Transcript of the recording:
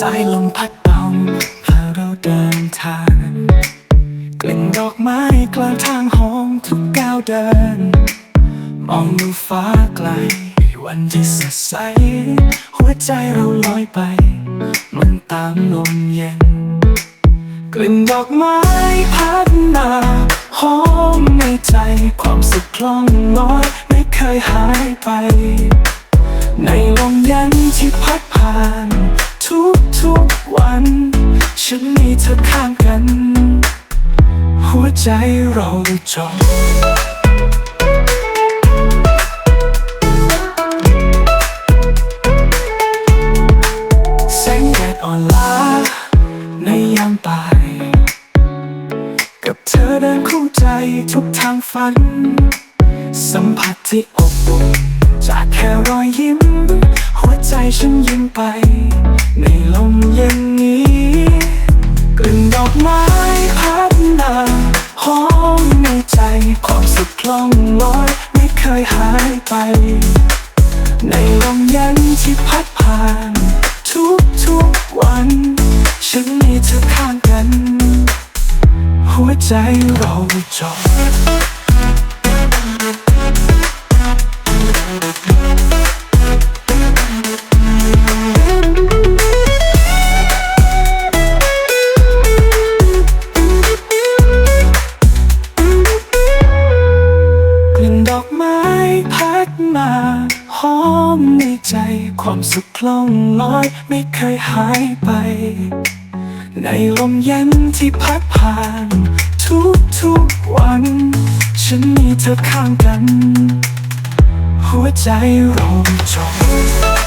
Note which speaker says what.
Speaker 1: สายลมพัดเบาพาเราเดินทาง กลิ่นดอกไม้กลางทางหอมทุกก้าวเดิน มองดูฟ้าไกล วันที่สดใส หัวใจเราลอยไป มันตามลมเย็น กลิ่นดอกไม้พัดมาหอมในใจความสุขคล่องลอยไม่เคยหายไป เธอข้างกัน หัวใจเราจมแสงแดดอ่อนล้าในยามบ่าย กับเธอเดินคู่ใจทุกทางฝัน สัมผัสที่อบอุ่นจากแค่รอยยิ้ม หัวใจฉันยิ้มไป ล่องลอยไม่เคยหายไป ในลมเย็นที่พัดผ่าน ทุกทุกวัน ฉันมีเธอข้างกัน หัวใจเราจมก มาหอมในใจความสุขคล่องลอยไม่เคยหายไป ในลมเย็นที่พัดผ่าน ทุกทุกวัน ฉันมีเธอข้างกัน หัวใจเราจม